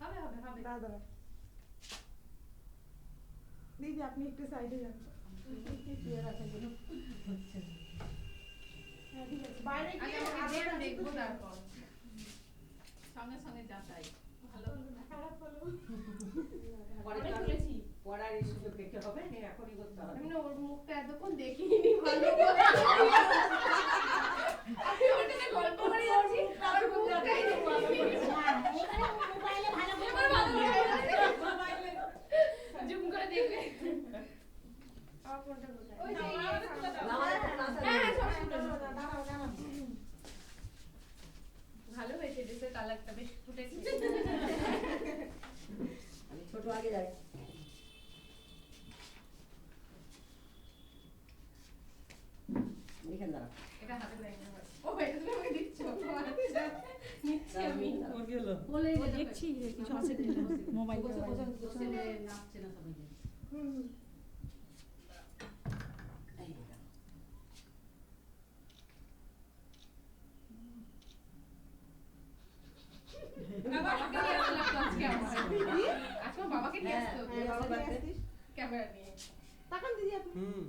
হবে হবে হবে দাঁড়া দাঁড়া দিদি আপনি একটু সাইডে যান। হ্যাঁ। বাইরে দেখব তারপর সঙ্গে সঙ্গে ভালো খারাপ হলো। পরে তুলেছি। পড়ার সুযোগ পেতে হবে এখনই করতে হবে আমি ওর মুখটা এতক্ষণ দেখিনি ভালো করে আমি ওটাতে গল্প করে যাচ্ছি তার মুখটাই দেখিনি এবার ভালো লাগে জুম করে দেখবে আমার ফোনটা কোথায় ওই যে হ্যাঁ হ্যাঁ সব সুন্দর দাঁড়াও, দাঁড়াও, দাঁড়াও। ভালো হয়েছে ড্রেসের কালারটা বেশ ফুটেছে। ছোট আগে যাই। এখানে দাঁড়া। এটা হাতে দেয় না ও এটা তুমি আমাকে দিচ্ছ? নিচ্ছি আমি। বলে দেখছি কিছু আছে মোবাইল নাচছে না সবাই হুম, ক্যামেরা নিয়ে তাকান দিদি আপনি। হুম।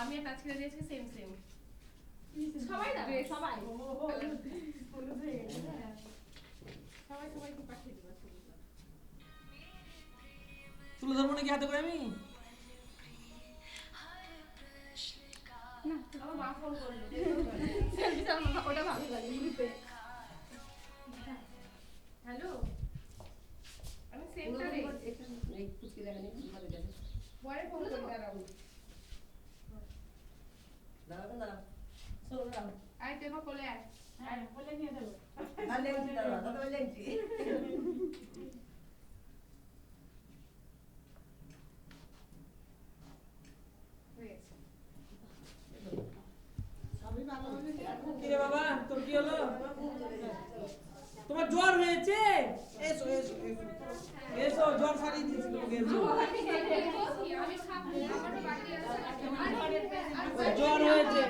আমি আর দিয়েছি সেম সেম সবাই দাঁড়াবে সবাই হলুদ গেছে। সবাই সবাইকে পাঠিয়ে দেবো। তুলে ধরবো নাকি হাতে করে আমি? হ্যালো আমি সেমটা রে এই কুচকে দেখা নেই ভালো যাবে। পরে ফোন করে দাঁড়াবো শোনো দাঁড়াও। আয় আমার কোলে আয়। হ্যাঁ, বলে নিয়ে দেবো। আর লেন্সি দাঁড়াও দাদা লেন্সি হয়ে গেছে সবই ভালো হবে। কিরে বাবা তোর কি হলো? তোমার জ্বর হয়েছে? এসো এসো এসো। জ্বর সারিয়ে দিয়েছি তোমাকে, এসো। জ্বর হয়েছে।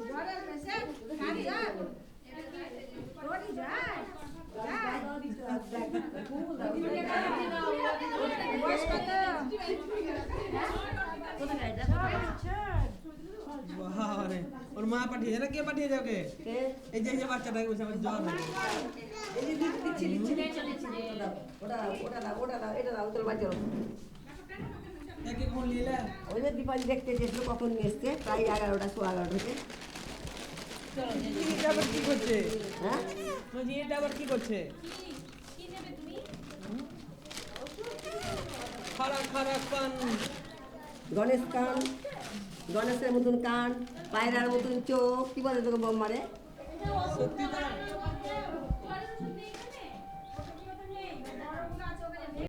বাবারে মা পাঠিয়েছে না কে পাঠিয়েছে ওকে? এই যে বাচ্চাটাকে বলছে আমার জ্বর এই যে দিচ্ছি দিচ্ছি ওটা ওটা দাও ওটা দাও এটা দাও তোর বাচ্চা ওই যে দীপালি দেখতে চেয়েছিল কখন নিয়ে এসছে? প্রায় এগারোটা শো এগারোটা থেকে এটা আবার কি করছে? হ্যাঁ? এটা আবার কি করছে? খারাপ খারাপ কান। গণেশ কান। গণেশের মতন কান পায়রার মতন চোখ কি বলে তোকে বোম মারে